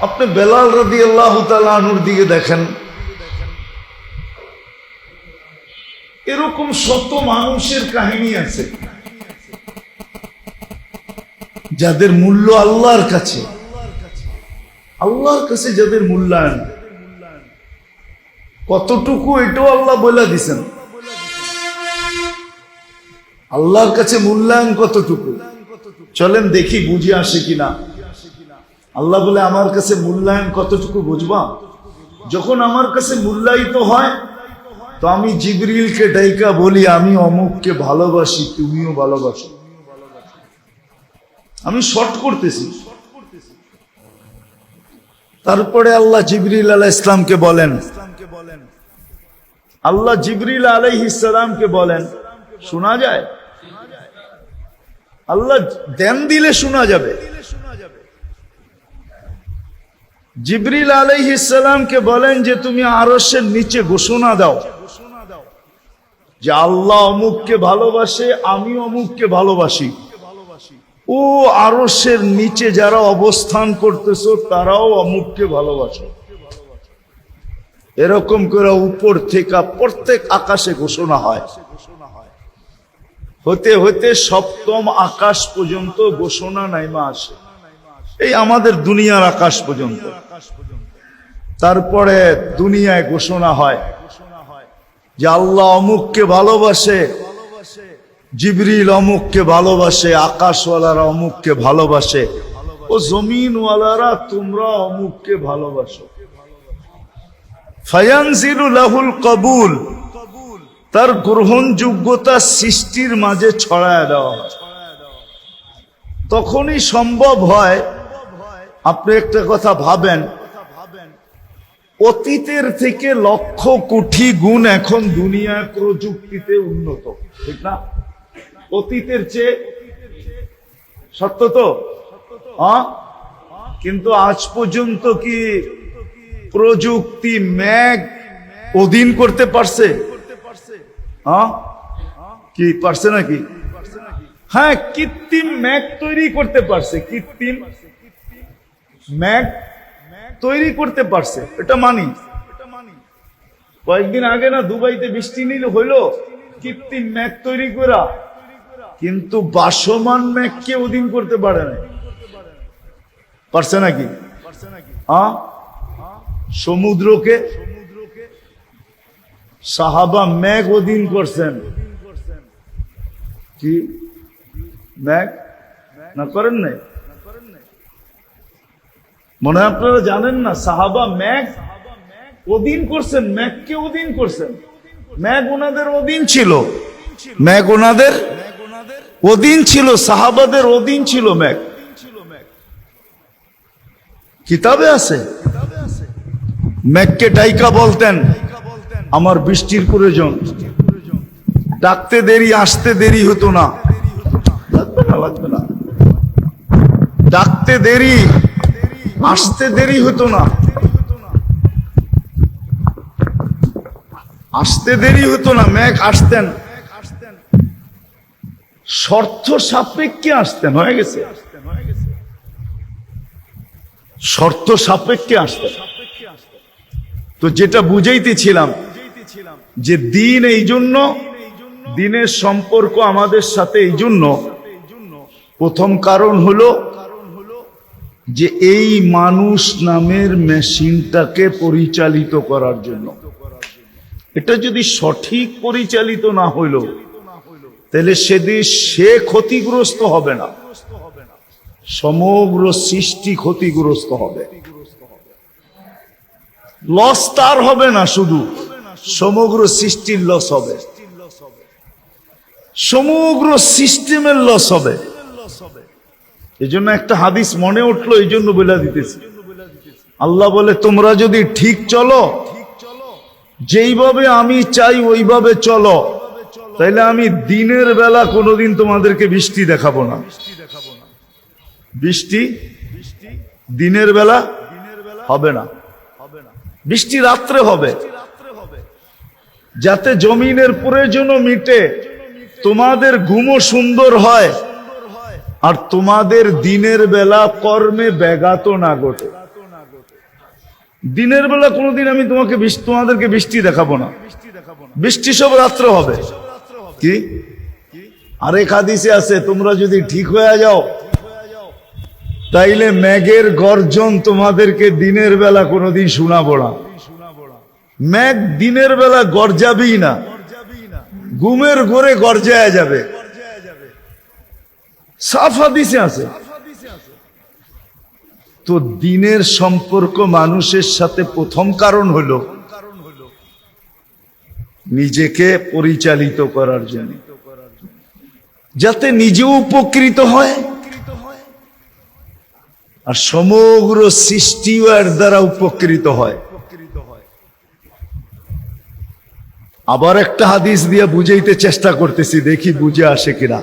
আপনি বেলাল রদি আল্লাহ তালুর দিকে দেখেন। এরকম শত মানুষের কাহিনী আছে। যাদের মূল্য আল্লাহর কাছে। আল্লাহর কাছে যাদের মূল্যায়ন। কতটুকু এটাও আল্লাহ বলে দিছেন। আল্লাহর কাছে মূল্যায়ন কতটুকু? চলেন দেখি বুঝে আসে কিনা। আল্লাহ বলে, আমার কাছে মূল্যায়ন কতটুকু বুঝবা? যখন আমার কাছে মূল্যায়িত হয়, তো আমি জিবরিলকে ডাইকা বলি, আমি অমুককে ভালোবাসি, তুমিও ভালোবাসো। আমি শর্ট করতেছি। তারপরে আল্লাহ জিবরিল আলাহ ইসলামকে বলেন। আল্লাহ জিবরিল আলাইহ ইসলামকে বলেন, শোনা যায়? আল্লাহ দেন দিলে শোনা যাবে। জিবরিল আলাইহ ইসলামকে বলেন যে তুমি আরসের নিচে ঘোষণা দাও। যে আল্লাহ অমুককে ভালোবাসে আমি অমুককে ভালোবাসি। ও আরসের নিচে যারা অবস্থান করতেছ, তারাও অমুককে ভালোবাসে। এরকম করে উপর থেকে প্রত্যেক আকাশে ঘোষণা হয়। হতে হতে সপ্তম আকাশ পর্যন্ত ঘোষণা নাইমা আসে। এই আমাদের দুনিয়ার আকাশ পর্যন্ত তারপরে দুনিয়ায় ঘোষণা হয় যে আল্লাহ অমুককে ভালোবাসে, জিবরিল অমুককে ভালোবাসে, আকাশওয়ালারা অমুককে ভালোবাসে, ও জমিনওয়ালারা তোমরা অমুককে ভালোবাসো লাহুল কবুল, তার গ্রহণযোগ্যতা সৃষ্টির মাঝে ছড়ায় দেওয়া। তখনই সম্ভব হয় আপনি একটা কথা ভাবেন, অতীতের থেকে লক্ষ কোটি গুণ এখন দুনিয়ার প্রযুক্তিতে উন্নত, ঠিক না? অতীতের চেয়ে, সত্য তো? কিন্তু আজ পর্যন্ত কি প্রযুক্তি ম্যাগ অধীন করতে পারছে? কি পারছে নাকি? হ্যাঁ কৃত্রিম ম্যাগ তৈরি করতে পারছে, কৃত্রিম ম্যাগ তৈরি করতে পারছে, এটা মানি। কয়েকদিন আগে না দুবাইতে বৃষ্টি নিল হইল, কৃত্রিম ম্যাগ তৈরি করা কিন্তু বাসমান ম্যাগকে অধীন করতে পারে না পারছে নাকি? হ্যাঁ? সমুদ্রকে সাহাবা ম্যাগ অধীন করছেন। কি? ম্যাগ? না করেন নাই? মনে হয় আপনারা জানেন না, সাহাবা ম্যাগ অধীন করছেন, ম্যাগকে অধীন করছেন। ম্যাগ ওনাদের অধীন ছিল। ম্যাগ ওনাদের অধীন ছিল, সাহাবাদের অধীন ছিল ম্যাগ। কিতাবে আছে? ম্যাককে ডাইকা বলতেন, আমার বৃষ্টির প্রয়োজন। ডাকতে দেরি, আসতে দেরি হতো না। লাগবে না লাগবে না। ডাকতে দেরি আসতে দেরি হতো না। আসতে দেরি হতো না ম্যাক আসতেন। শর্ত সাপেক্ষে আসতেন, হয়ে গেছে। শর্ত সাপেক্ষে আসতেন। তো যেটা বুঝাইতেছিলাম, যে দিন এই জন্য, দিনের সম্পর্ক আমাদের সাথে এই জন্য, প্রথম কারণ হলো যে এই মানুষ নামের মেশিনটাকে পরিচালিত করার জন্য। এটা যদি সঠিক পরিচালিত না হইল, তাহলে সেদিন সে ক্ষতিগ্রস্ত হবে না। সমগ্র সৃষ্টি ক্ষতিগ্রস্ত হবে। লস তার হবে না শুধু, সমগ্র সৃষ্টির লস হবে। সমগ্র সিস্টেমের লস হবে। এই জন্য একটা হাদিস মনে উঠল এই জন্য বলে দিতেছি। আল্লাহ বলে, তোমরা যদি ঠিক চলো, যেইভাবে আমি চাই ওইভাবে চলো। তাইলে আমি দিনের বেলা কোনোদিন তোমাদেরকে বৃষ্টি দেখাবো না। বৃষ্টি দিনের বেলা হবে না। বৃষ্টি রাত্রে হবে। যাতে জমিনের প্রয়োজনও মিটে, তোমাদের ঘুমও সুন্দর হয়। আর তোমাদের দিনের বেলা কর্মে ব্যাঘাত না ঘটে। দিনের বেলা কোনোদিন আমি তোমাকে তোমাদেরকে বৃষ্টি দেখাবো না। বৃষ্টি সব রাত্র হবে। কি? আরেক হাদিসে আছে, তোমরা যদি ঠিক হয়ে যাও, তাইলে ম্যাগের গর্জন তোমাদেরকে দিনের বেলা কোনোদিন শোনাবো না। ম্যাগ দিনের বেলা গর্জাবেই না। ঘুমের ঘরে গর্জায় যাবে। সাফ হাদিসে আছে। তো দিনের সম্পর্ক মানুষের সাথে প্রথম কারণ হলো নিজেকে পরিচালিত করার জন্য। যাতে নিজেও উপকৃত হয় আর সমগ্র সৃষ্টিও এর দ্বারা উপকৃত হয়। আবার একটা হাদিস দিয়ে বুঝাইতে চেষ্টা করতেছি, দেখি বুঝে আসে কিনা।